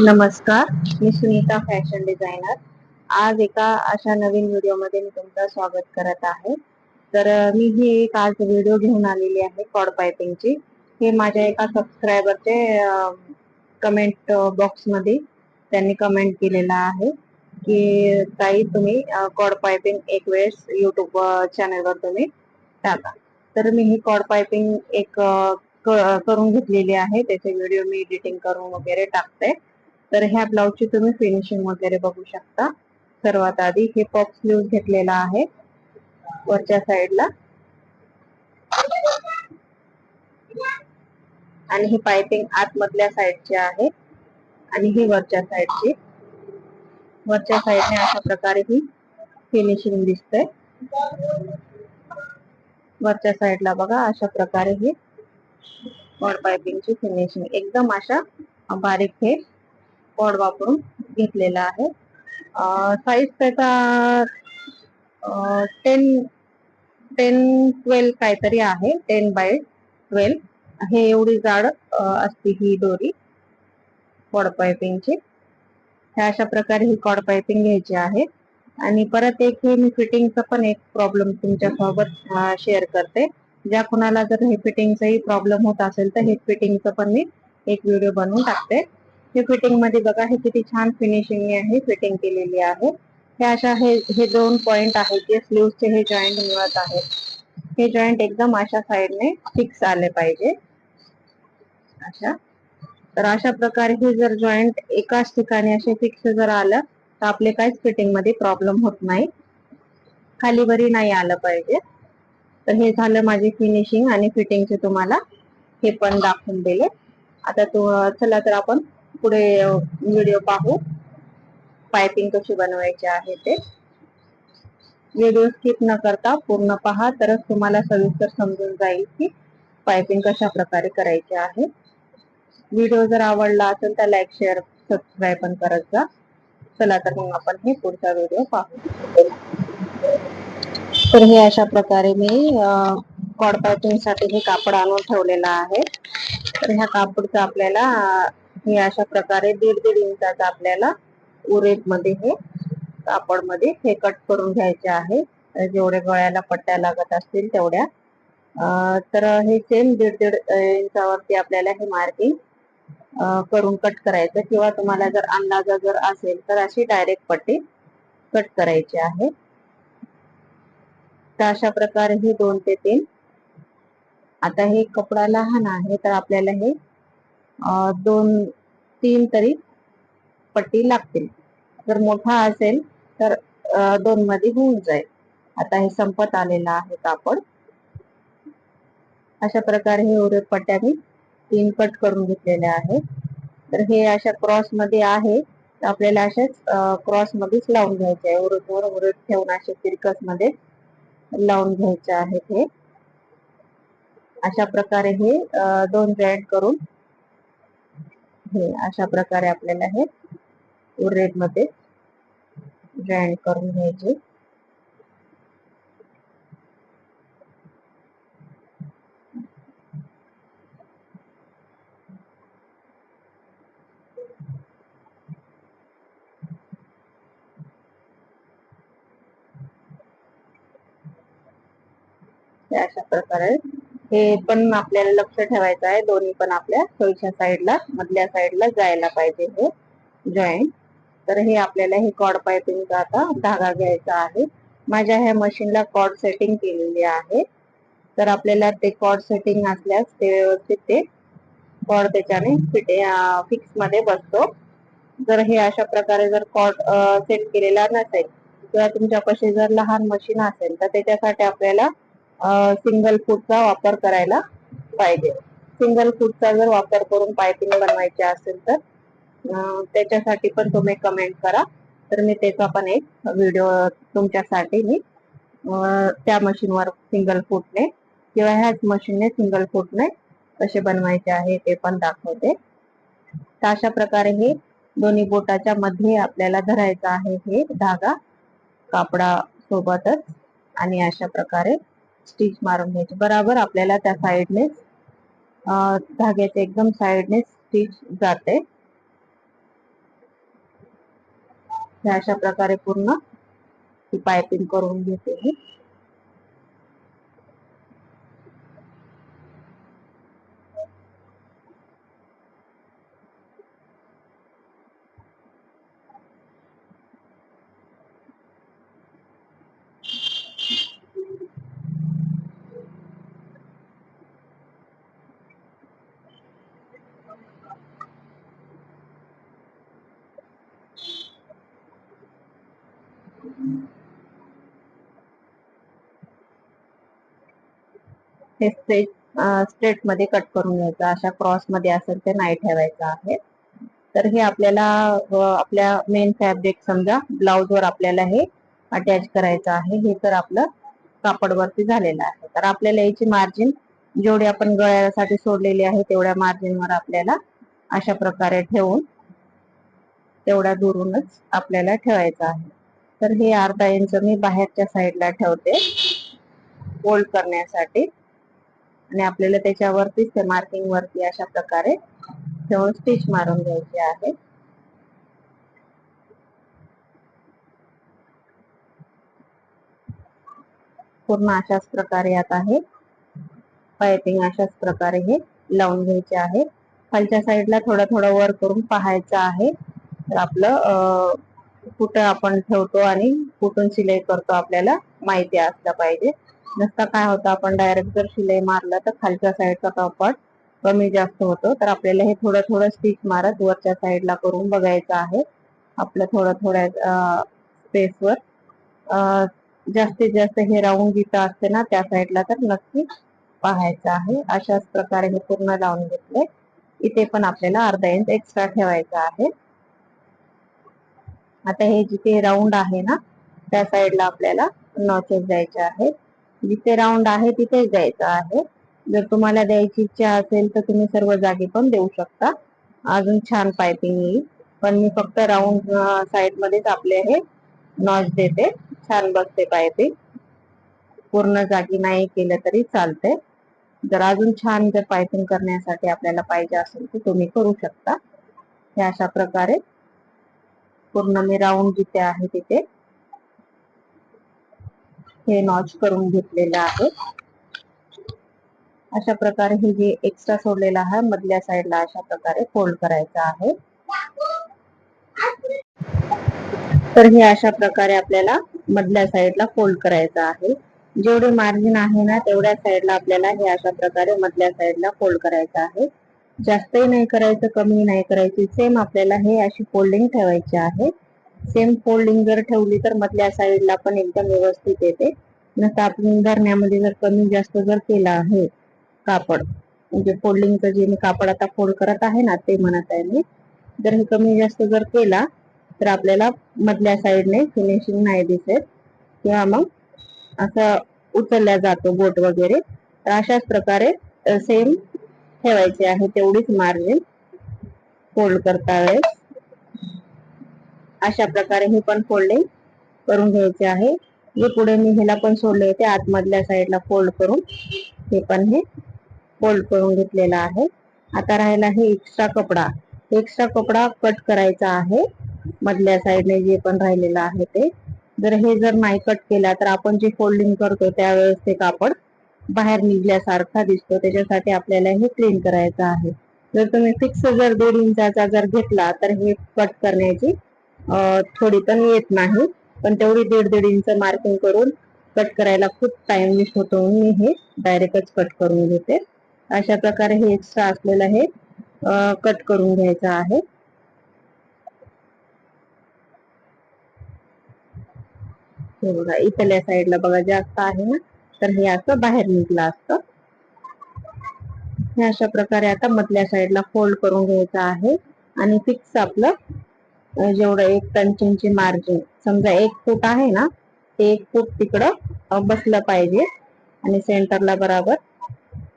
नमस्कार. मी Sunita fashion designer. आज एका अशा नवीन व्हिडिओमध्ये मी तुमचं स्वागत करत आहे. तर मी ही एक आज व्हिडिओ घेऊन आलेली आहे कॉड पायपिंगची. हे माझ्या एका सबस्क्रायबरचे कमेंट बॉक्समध्ये त्यांनी कमेंट केलेला आहे की ताई तुम्ही कॉड पायपिंग एक वेळेस युट्यूब चॅनलवर तुम्ही टाका. तर मी ही कॉड पायपिंग एक क- करून घेतलेली आहे. त्याचे व्हिडिओ मी एडिटिंग करून वगैरे टाकते. तर ह्या ब्लाऊजची तुम्ही फिनिशिंग वगैरे बघू शकता. सर्वात आधी हे पॉप स्लीव्ह घेतलेला आहे. वरच्या साइडला आणि ही पायपिंग आतमधल्या साइडची आहे. आणि ही वरच्या साइडची वरच्या साइडने अशा प्रकारे ही फिनिशिंग दिसते वरच्या साइडला बघा अशा प्रकारे ही कॉड पायपिंगची फिनिशिंग एकदम अशा बारीक हे कॉड वापरून घेतलेला आहे. साईज त्याचा टेन टेन ट्वेल्व काहीतरी आहे. टेन बाय ट्वेल्व हे एवढी जाड असते ही दोरी. कॉड पायपिंगची ह्या अशा प्रकारे ही कॉड पायपिंग घ्यायची आहे. आणि परत एक हे मी फिटिंगचा पण एक प्रॉब्लेम तुमच्यासोबत शेअर करते. ज्या कुणाला जर हे फिटिंगचाही प्रॉब्लेम होत असेल तर हे फिटिंगचं पण मी एक व्हिडिओ बनवून टाकते. हे फिटिंगमध्ये बघा हे किती छान फिनिशिंग आहे फिटिंग केलेली आहे. हे अशा हे हे दोन पॉइंट आहेत जे स्लीव्हचे हे जॉईंट मिळत आहेत. हे जॉईंट एकदम अशा साईडने फिक्स आले पाहिजे. अशा. तर अशा प्रकारे हे जर जॉईंट एकाच ठिकाणी असे फिक्स जर आलं तर आपले काहीच फिटिंगमध्ये प्रॉब्लेम होत नाही. खाली बरी नाही आलं पाहिजे. तर हे झालं माझी फिनिशिंग आणि फिटिंगचे तुम्हाला हे पण दाखवून दिले. आता तू चला तर आपण पुढे व्हिडिओ पाहू. पायपिंग कशी बनवायची आहे ते. व्हिडिओ स्किप न करता पूर्ण पहा. तरच तुम्हाला सविस्तर समजून जाईल की पायपिंग कशा प्रकारे करायची आहे. व्हिडिओ जर आवडला असेल तर लाईक शेअर सबस्क्राईब पण करत जा. चला तर मग आपण हे पुढचा व्हिडिओ पाहू. तर हे अशा प्रकारे मी कॉड पायपिंगसाठी हे कापड आणून ठेवलेलं आहे. तर ह्या कापडचं आपल्याला हे अशा प्रकारे दीड दीड इंचाचा आपल्याला उरेटमध्ये हे कापडमध्ये हे कट करून घ्यायचे आहे. जेवढे गळ्याला पट्ट्या लागत असतील तेवढ्या. तर हे सेम दीड दीड इंचावरती आपल्याला हे मार्किंग करून कट करायचं. किंवा तुम्हाला जर अंदाजा जर असेल तर अशी डायरेक्ट पट्टी कट करायची आहे. तर अशा प्रकारे हे दोन ते तीन. आता हे कपडा लहान आहे तर आपल्याला हे दोन तीन तरी पट्टी लागतील. जर मोठा असेल तर दोन मध्ये होऊन जाईल. आता हे संपत आलेलं आहे कापड अशा प्रकारे हे उरे पट्ट्या मी तीन कट करून घेतलेल्या आहेत. तर हे अशा क्रॉसमध्ये आहे. तर आपल्याला अशाच क्रॉस मध्येच लावून घ्यायचे आहे. उरट वर उरट ठेवून असे तिरकसमध्ये लावून घ्यायचे आहेत हे. अशा प्रकारे हे दोन जॉईंट करून हे अशा प्रकारे आपल्याला हे उरेटमध्ये जॉईंट करून घ्यायचे. हे अशा प्रकारे हे पण आपल्याला लक्ष ठेवायचं आहे. दोन्ही पण आपल्या सोयीच्या साईडला मधल्या साईडला जायला पाहिजे हे जॉईंट तर हे आपल्याला हे कॉड पायपिंगचा आता धागा घ्यायचा आहे. माझ्या ह्या मशीनला कॉड सेटिंग केलेली आहे. तर आपल्याला ते कॉड सेटिंग असल्यास ते व्यवस्थित ते कॉड त्याच्याने फिटे फिक्समध्ये बसतो. जर हे अशा प्रकारे जर कॉड सेट केलेला नसेल किंवा तुमच्यापाशी जर लहान मशीन असेल तर त्याच्यासाठी आपल्याला सिंगल फूटचा वापर करायला पाहिजे. सिंगल फूटचा जर वापर करून पायपिंग बनवायची असेल तर त्याच्यासाठी पण तुम्ही कमेंट करा. तर मी त्याचा पण एक व्हिडिओ तुमच्यासाठी मी त्या मशीनवर सिंगल फूटने किंवा ह्याच मशीनने सिंगल फूटने कसे बनवायचे आहे ते पण दाखवते. तर अशा प्रकारे हे दोन्ही बोटाच्या मध्ये आपल्याला धरायचं आहे हे धागा कापडा सोबतच आणि अशा प्रकारे स्टिच मारून घ्यायची. बराबर आपल्याला त्या साईडने धाग्याचे एकदम साईडने स्टिच जाते. अशा प्रकारे पूर्ण ती पायपिंग करून घेते मी. हे स्ट्रेट स्ट्रेटमध्ये कट करून घ्यायचं. अशा क्रॉसमध्ये असेल ते नाही ठेवायचं आहे. तर हे आपल्याला आपल्या मेन फॅब्रिक समजा ब्लाउज वर आपल्याला हे अटॅच करायचं आहे. हे तर आपलं कापड वरती झालेलं आहे. तर आपल्याला याची मार्जिन जेवढी आपण गळ्यासाठी सोडलेली आहे तेवढ्या मार्जिनवर आपल्याला अशा प्रकारे ठेवून तेवढ्या दुरूनच आपल्याला ठेवायचं आहे. तर हे अर्धा इंच मी बाहेरच्या साईडला ठेवते. फोल्ड करण्यासाठी. आणि आपल्याला त्याच्यावरतीच त्या मार्किंग वरती अशा प्रकारे ठेवून स्टिच मारून घ्यायची आहे. पूर्ण अशाच प्रकारे आता हे पायपिंग अशाच प्रकारे हे लावून घ्यायचे आहे. खालच्या साईडला थोडं थोडं वर करून पाहायचं आहे. तर आपलं कुठं आपण ठेवतो आणि कुठून सिलाई करतो आपल्याला माहिती असलं पाहिजे. नसता काय होतं आपण डायरेक्ट जर शिलाई मारलं तर खालच्या साईडचा कापड कमी जास्त होतो. तर आपल्याला हे थोडं थोडं स्टिच मारत वरच्या साईडला करून बघायचं आहे. आपलं थोडं थोड्या स्पेसवर जास्तीत जास्त हे राऊंड जिथं असते ना त्या साईडला तर नक्की पाहायचं आहे. अशाच प्रकारे हे पूर्ण लावून घेतले. इथे पण आपल्याला अर्धा इंच एक्स्ट्रा ठेवायचा आहे. आता हे जिथे राऊंड आहे ना त्या साईडला आपल्याला नॉचेस द्यायचे आहेत. जिथे राऊंड आहे तिथेच द्यायचं आहे. जर तुम्हाला द्यायची इच्छा असेल तर तुम्ही सर्व जागी पण देऊ शकता. अजून छान पायपिंग येईल. पण मी फक्त राऊंड साईड मध्येच आपले हे नॉच देते. छान बसते पायपिंग पूर्ण जागी नाही केलं तरी चालते. जर अजून छान जर पायपिंग करण्यासाठी आपल्याला पाहिजे असेल तर तुम्ही करू शकता. हे अशा प्रकारे पूर्ण मी राऊंड जिथे आहे तिथे हे नॉच करून घेतलेलं आहे. अशा प्रकारे हे जे एक्स्ट्रा सोडलेलं आहे मधल्या साईडला अशा प्रकारे फोल्ड करायचं आहे. तर हे अशा प्रकारे आपल्याला मधल्या साईडला फोल्ड करायचं आहे. जेवढे मार्जिन आहे ना तेवढ्या साईडला आपल्याला हे अशा प्रकारे मधल्या साईडला फोल्ड करायचं आहे. जास्तही नाही करायचं कमी नाही करायची सेम आपल्याला हे अशी फोल्डिंग ठेवायची आहे. सेम फोल्डिंग जर ठेवली तर मधल्या साईडला पण एकदम व्यवस्थित येते. नसतं आपण धरण्यामध्ये जर कमी जास्त जर केला आहे कापड म्हणजे फोल्डिंगचं जे मी कापड आता फोल्ड करत आहे ना ते म्हणत आहे मी. जर हे कमी जास्त जर केला तर आपल्याला मधल्या साईडने फिनिशिंग नाही दिसत. किंवा मग असं उचलल्या जातो बोट वगैरे. तर अशाच प्रकारे सेम ठेवायचे आहे तेवढीच मार्जिन फोल्ड करता वेळेस. अशा प्रकारे हे पण फोल्डिंग करून घ्यायचे आहे. जे पुढे मी ह्याला पण सोडले होते आतमधल्या साईडला फोल्ड करून हे पण हे फोल्ड करून घेतलेलं आहे. आता राहिला हे एक्स्ट्रा कपडा. एक्स्ट्रा कपडा कट करायचा आहे. मधल्या साईडने जे पण राहिलेलं आहे ते. जर हे जर नाही कट केला तर आपण जे फोल्डिंग करतो त्यावेळेस ते कापड बाहेर निघल्यासारखा दिसतो. त्याच्यासाठी आपल्याला हे क्लीन करायचं आहे. जर तुम्ही फिक्स जर दीड इंचाचा जर घेतला तर हे कट करण्याची थोडी पण येत नाही. पण तेवढी दीड दीड इंच मार्किंग करून कट करायला खूप टाइम वेस्ट होतो मी हे डायरेक्टच कट करून घेते. अशा प्रकारे हे एक्स्ट्रा असलेलं हे कट करून घ्यायचं आहे. हे बघा इथल्या साईडला बघा जास्त आहे ना तर हे असं बाहेर निघलं असतं. हे अशा प्रकारे आता मधल्या साईडला फोल्ड करून घ्यायचं आहे. आणि फिक्स आपलं जेवढं एक पंचींची मार्जिन समजा एक फूट आहे ना ते एक फूट तिकडं बसलं पाहिजे. आणि सेंटरला बराबर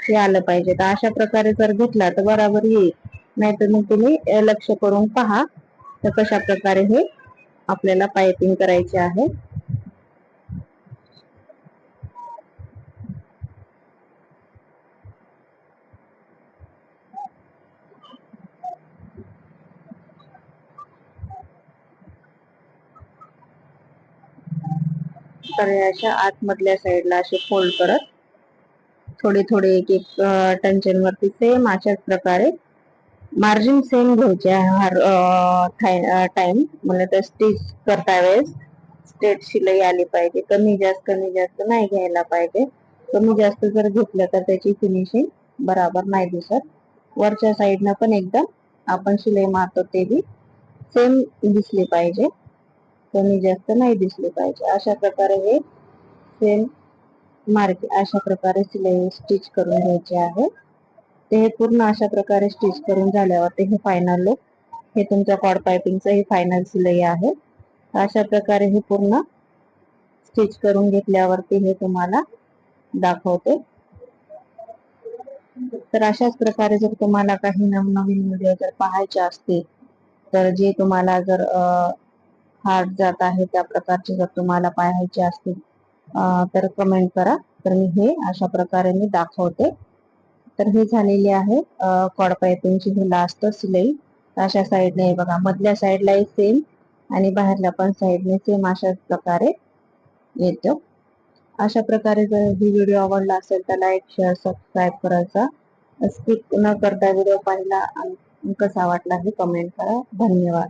हे आलं पाहिजे. तर अशा प्रकारे जर घेतला तर बराबर येईल. नाहीतर मग तुम्ही लक्ष करून पहा तर कशा प्रकारे हे आपल्याला पायपिंग करायचे आहे. तर अशा आतमधल्या साईडला असे फोल्ड करत थोडे थोडे एक एक टंचन वरती सेम अशाच प्रकारे मार्जिन सेम घ्यायचे टाइम म्हणजे तर स्टिच करता वेळेस स्ट्रेट शिलाई आली पाहिजे. कमी जास्त कमी जास्त नाही घ्यायला पाहिजे. कमी जास्त जर घेतलं तर त्याची फिनिशिंग बराबर नाही दिसत. वरच्या साईडनं पण एकदम आपण शिलाई मारतो ते बी सेम दिसली पाहिजे. कमी जास्त नाही दिसली पाहिजे. अशा प्रकारे हे सेम मार्क अशा प्रकारे सिलाई स्टिच करून घ्यायचे आहे. ते हे पूर्ण अशा प्रकारे स्टिच करून झाल्यावर ते हे फायनल लुक हे तुमच्या कॉड पायपिंगचं हे फायनल सिलाई आहे. अशा प्रकारे हे पूर्ण स्टिच करून घेतल्यावरती हे तुम्हाला दाखवते. तर अशाच प्रकारे जर तुम्हाला काही नवनवीन व्हिडिओ जर पाहायचे असतील तर जे तुम्हाला जर हार्ड जात आहे त्या प्रकारचे जर तुम्हाला पाहायचे असतील तर कमेंट करा. तर मी हे अशा प्रकारे मी दाखवते. तर हे झालेली आहे कॉड पायपिंगची ही लास्ट सिलाई. अशा साईडने बघा मधल्या साईडला सेम आणि बाहेरल्या पण साईडने सेम अशाच प्रकारे येतो. अशा प्रकारे जर ही व्हिडिओ आवडला असेल तर लाईक शेअर सबस्क्राईब करायचा. स्किप न करता व्हिडिओ पाहिला आणि कसा वाटला हे कमेंट करा. धन्यवाद.